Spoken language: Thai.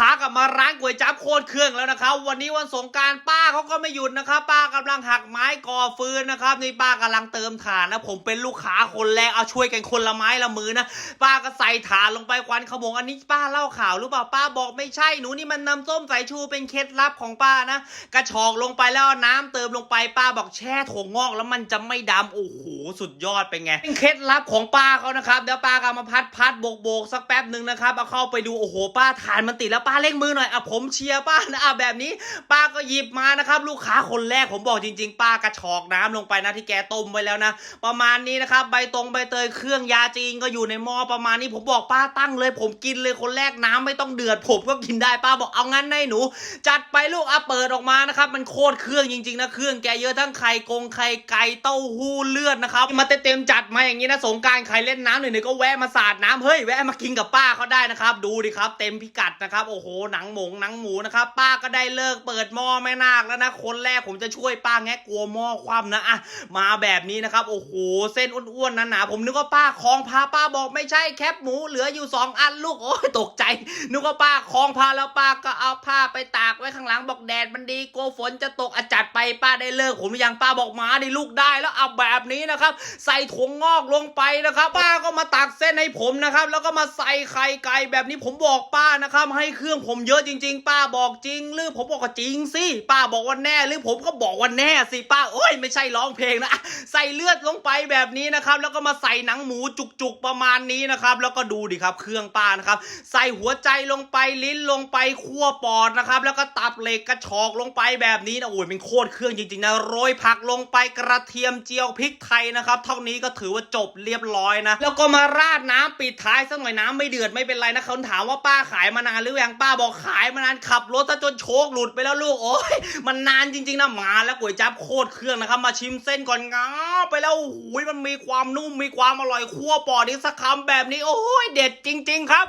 ค้ากลับมาร้านก๋วยจั๊บโคตรเครื่องแล้วนะครับ วันนี้วันสงการป้าเขาก็ไม่หยุดนะครับป้ากำลังหักไม้ก่อฟืนนะครับนี่ป้ากำลังเติมถ่านนะผมเป็นลูกค้าคนแรกเอาช่วยกันคนละไม้ละมือนะป้าก็ใส่ถ่านลงไปควันขโมงอันนี้ป้าเล่าข่าวหรือเปล่าป้าบอกไม่ใช่หนูนี่มันน้ำส้มสายชูเป็นเคล็ดลับของป้านะ กระชอกลงไปแล้วเอาน้ำเติมลงไปป้าบอกแช่ถั่วงอกแล้วมันจะไม่ดำโอ้โหสุดยอดเป็นไงเป็นเคล็ดลับของป้าเขานะครับเดี๋ยวป้าก็มาพัดพัดโบกโบกสักแป๊บหนึ่งนะครับเอาเข้าไปดูโอ้โหป้าทานมันติดแล้วป้าเร่งมือหน่อยอะผมเชียร์ป้านะอะแบบนี้ป้าก็หยิบมานะครับ ลูกค้าคนแรกผมบอกจริง ๆ ป้ากระชอกน้ำลงไปนะที่แกต้มไว้แล้วนะ ประมาณนี้นะครับ ใบตรงใบเตยเครื่องยาจีนก็อยู่ในหม้อประมาณนี้ผมบอกป้าตั้งเลย ผมกินเลยคนแรกน้ำไม่ต้องเดือด ผมก็กินได้ป้าบอกเอางั้นให้หนู จัดไปลูกอะเปิดออกมานะครับ มันโคตรเครื่องจริงๆนะเครื่องแกเยอะทั้งไข่กงไข่ไก่เต้าหู้เลือดนะครับมาเต็มๆจัดมาอย่างนี้นะสงการใครเล่นน้ำหน่อยๆก็แวะมาสาดน้ำเฮ้ยแวะมากินกับป้าเขาได้นะครับ ดูดิครับ เต็มพิกัดนะครับโอ้โหหนังหมงหนังหมูนะครับป้าก็ได้เลิกเปิดหม้อแม่นาคแล้วนะคนแรกผมจะช่วยป้าแงะกลัวหม้อคว่ำนะอะมาแบบนี้นะครับโอ้โหเส้นอ้วนๆหนาๆผมนึกว่าป้าคลองพาป้าบอกไม่ใช่แคบหมูเหลืออยู่สองอันลูกโอ้ยตกใจ นึกว่าป้าคลองพาแล้วป้าก็เอาผ้าไปตากไว้ข้างหลังบอกแดดมันดีกลัวฝนจะตกอจัด ปป้าได้เลิกผมหรือยังป้าบอกมาดิลูกได้แล้วเอาแบบนี้นะครับ ใส่ถั่วงอกลงไปนะครับ ป้าก็มาตักเส้นให้ผมนะครับ แล้วก็มาใส่ไข่ไก่แบบนี้ผมบอกป้านะครับ ให้เครื่องผมเยอะจริง ๆ ป้าบอกจริงหรือผมบอกว่าจริงสิป้าบอกว่าแน่หรือผมก็บอกว่าแน่สิป้าโอ้ยไม่ใช่ร้องเพลงนะใส่เลือดลงไปแบบนี้นะครับ แล้วก็มาใส่หนังหมูจุกๆประมาณนี้นะครับ แล้วก็ดูดิครับเครื่องป้านะครับ ใส่หัวใจลงไปลิ้นลงไปคั่วปอดนะครับ แล้วก็ตับเหล็กกระชอกลงไปแบบนี้นะโอ้ยเป็นโคตรเครื่องจริงๆนะโรยผักลงไปกระเทียมเจียวพริกไทยนะครับ เท่านี้ก็ถือว่าจบเรียบร้อยนะ แล้วก็มาราดน้ำปิดท้ายสักหน่อยน้ำไม่เดือดไม่เป็นไรนะเขาถามว่าป้าขายมานานหรือยังป้าบอกขายมานานขับรถซะจนโชคหลุดไปแล้วลูกโอ้ยมันนานจริงๆนะมาแล้วก๋วยจั๊บโคตรเครื่องนะครับ มาชิมเส้นก่อนง้าไปแล้วโอ้ยมันมีความนุ่มมีความอร่อยคั่วปอดอีกสักคำแบบนี้ โอ้ยเด็ดจริง ๆ ครับ